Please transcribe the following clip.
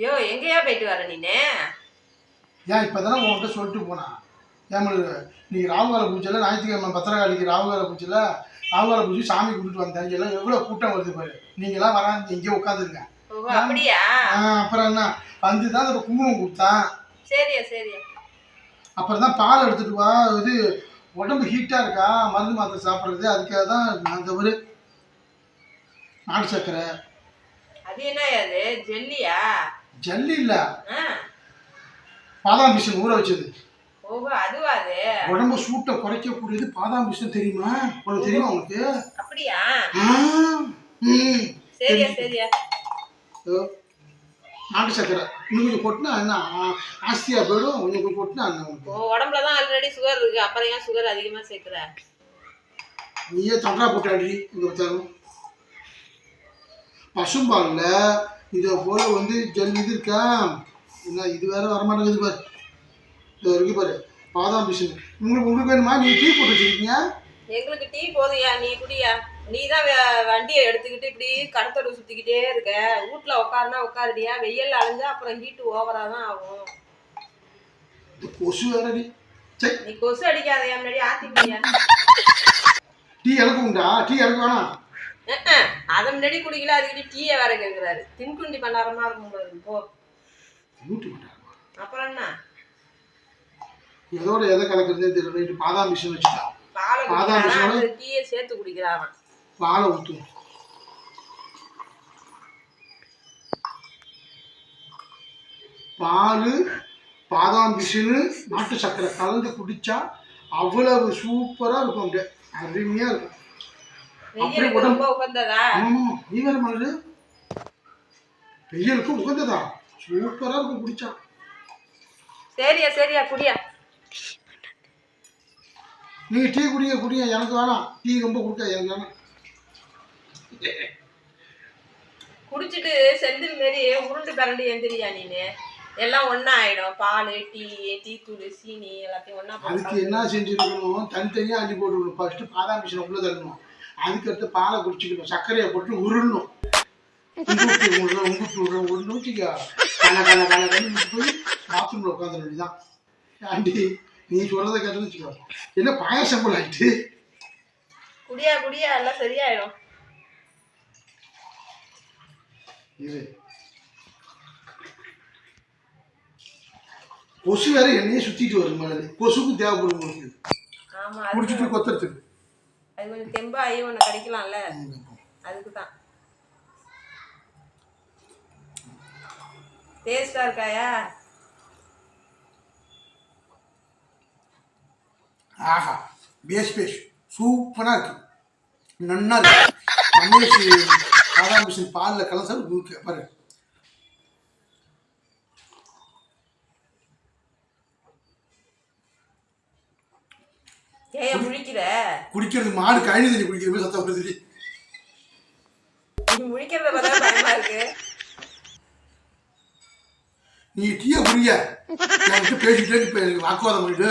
யோ எங்கேயா போயிட்டு வர நீனு? ஏன் இப்போ தானே உன்கிட்ட சொல்லிட்டு போனான் ஏமலுக்கு இன்னைக்கு ராகுகால பூஜையில் ஞாயிற்றுக்கிழமை பத்திரகாளிக்கு ராகுகால பூஜையில் ராகுகால பூஜை சாமி கும்பிட்டு வந்தேன். எல்லாம் எவ்வளோ கூட்டம் வருது பாரு. நீங்களாம் வராங்க இங்கே உட்காந்துருங்க. அப்படியா? அப்புறம் என்ன? வந்து தான் அந்த குங்குமம் கொடுத்தான். சரியா சரியா. அப்புறம் தான் பால் எடுத்துட்டு வா. இது உடம்பு ஹீட்டாக இருக்கா? மருந்து மாத்திரை சாப்பிட்றது அதுக்காக தான் நான் தவறு நாட்டு சக்கரை அது என்ன அது ஜெல்லியா? ஜல்லி இல்லை. ஆ. பாதாம் பிசன் ஊற வச்சது. உடம்பு சூட்டை குறைக்கக்கூடியது பாதாம் பிசன் தெரியுமா? உனக்கு தெரியுமா உனக்கு அப்படியா. சரியா சரியா. நாட்டு சக்கரை. இன்னும் கொஞ்சம் கொட்டினா என்ன? ஆஸ்தியா போயிடும். கொஞ்சம் கொஞ்சம் கொட்டினா என்ன உடம்புல தான் ஆல்ரெடி சுகர் இருக்கு. அப்புறம் ஏன் சுகர் அதிகமா சேர்க்கிற? நீயே தண்டா போட்டாடி இங்கே வச்சாலும் பசும்பாலில் இதை போல வந்து ஜல் இது இருக்கா? என்ன இது வேற வரமாட்டேங்குது பாரு. இது இருக்கு பாரு பாதாம் பிசின். உங்களுக்கு உங்களுக்கு வேணுமா? நீ டீ போட்டு வச்சிருக்கீங்க? எங்களுக்கு டீ போதுயா நீ குடியா. நீ தான் வண்டியை எடுத்துக்கிட்டு இப்படி கடத்தோடு சுத்திக்கிட்டே இருக்க. வீட்ல உட்காருனா உட்காருடியா வெயில்ல அலைஞ்சா அப்புறம் ஹீட்டு ஓவரா தான் ஆகும். கொசு வேறடி நீ. கொசு அடிக்காதயா முன்னாடி ஆத்திட்டியா டீ எனக்கு உண்டா டீ எனக்கு வேணாம். அதை முன்னாடி குடிக்கல அதுக்கிட்ட டீயை வேற கேட்குறாரு தின்குண்டி பண்ணாரமா இருக்கும். போ. அப்புறம் என்ன? எதோட எதை கலக்குறதே தெரியல. பாதாம் மிஷின் வச்சுட்டா. பாலை பாதாம் அது டீயை சேர்த்து குடிக்கிறான் பாலை ஊற்றுவோம் பால் பாதாம் பிசினு நாட்டு சர்க்கரை கலந்து குடிச்சா அவ்வளவு சூப்பராக இருக்கும் அப்படியே. அருமையாக இருக்கும். உடம்பு- ரொம்ப உகந்ததா? ஆமாம் நீ வேற மலரு. வெயிலுக்கு உகந்ததா? சூப்பராக இருக்கும் குடிச்சா. சரியா சரியா குடியா. நீங்கள் டீ குடிங்க குடிங்க. எனக்கு வேணாம். டீ ரொம்ப குடிக்க எனக்கு வேணாம். குடிச்சிட்டு செந்தில் மாரி உருண்டு பரண்டு எந்திரியா நீனு? எல்லாம் ஒண்ணா ஆயிடும். பால் டீ டீ தூள் சீனி எல்லாத்தையும் ஒண்ணா அதுக்கு என்ன செஞ்சுருக்கணும்? தனித்தனியாக அள்ளி போட்டுக்கணும். ஃபஸ்ட்டு பாதாம் மிஷினை உள்ளே தள்ளணும். அதுக்கடுத்து பாலை குடிச்சிக்கணும் சர்க்கரையை போட்டு உருளணும் உங்குட்டு உருள உங்குட்டு உருள உருண்டு வச்சுக்க கல கல கல கலன்னு போய் பாத்ரூமில் உட்காந்துட வேண்டியதான் ஆண்டி நீ சொல்கிறத கேட்டேன்னு வச்சுக்கோ. என்ன பாயாசம் போல ஆயிட்டு? குடியா குடியா எல்லாம் சரியாயிடும். இது கொசு வேற என்னையே சுத்திட்டு வரும் மேலே கொசுக்கு தேவைப்படும் உங்களுக்கு. குடிச்சிட்டு கொத்துறதுக்கு. அது கொஞ்சம் தெம்பாகி ஒன்று கிடைக்கலாம்ல. அதுக்கு தான் டேஸ்டாக இருக்காயா? ஆஹா பேஸ் பேஸ் சூப்பராக இருக்கு. நன்னா இருக்கு. ரமேஷ் பாதாம் பாலில் கலந்து பாரு. ஏன் முழிக்கிற. குடிக்கிறது மாடு கழனி தண்ணி குடிக்கிற மாதிரி சத்தம் வருது. நீ முழிக்கிறத பார்த்தா பயமா இருக்கு. நீ டீயை குடிங்க. என்கிட்ட பேசிக்கிட்டே இப்போ எனக்கு வாக்குவாதம் பண்ணிட்டு